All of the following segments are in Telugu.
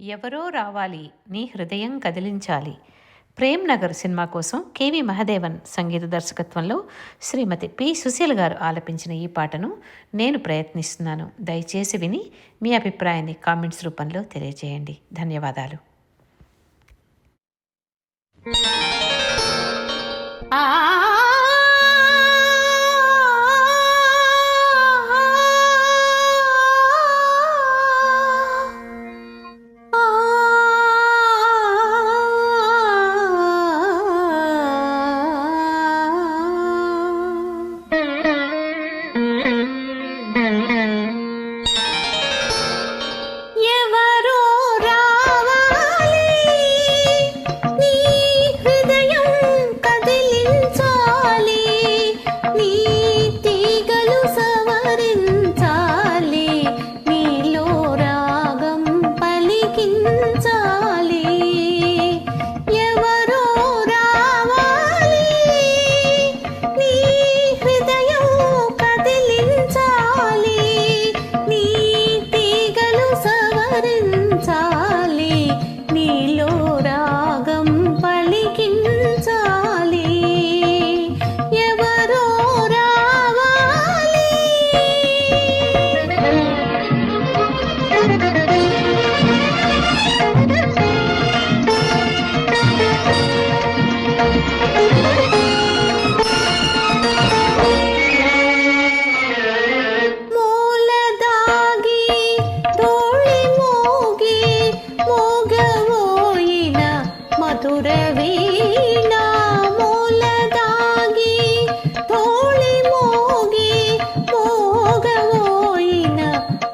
ఎవరో రావాలి నీ హృదయం కదిలించాలి. ప్రేమ్ నగర్ సినిమా కోసం కేవి మహదేవన్ సంగీత దర్శకత్వంలో శ్రీమతి పి సుశీల్ గారు ఆలపించిన ఈ పాటను నేను ప్రయత్నిస్తున్నాను. దయచేసి విని మీ అభిప్రాయాన్ని కామెంట్స్ రూపంలో తెలియజేయండి. ధన్యవాదాలు. ఆ కదిలించాలి నీ తీగలు సవరించా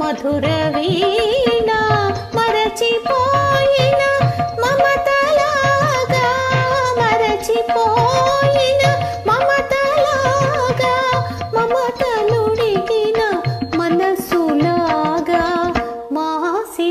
మధుర వీణ మరచిపోయిన మమతలాగా మరచిపోయిన మమతలాగా మమతలుడిగిన మనసులాగా మాసిపోతగునా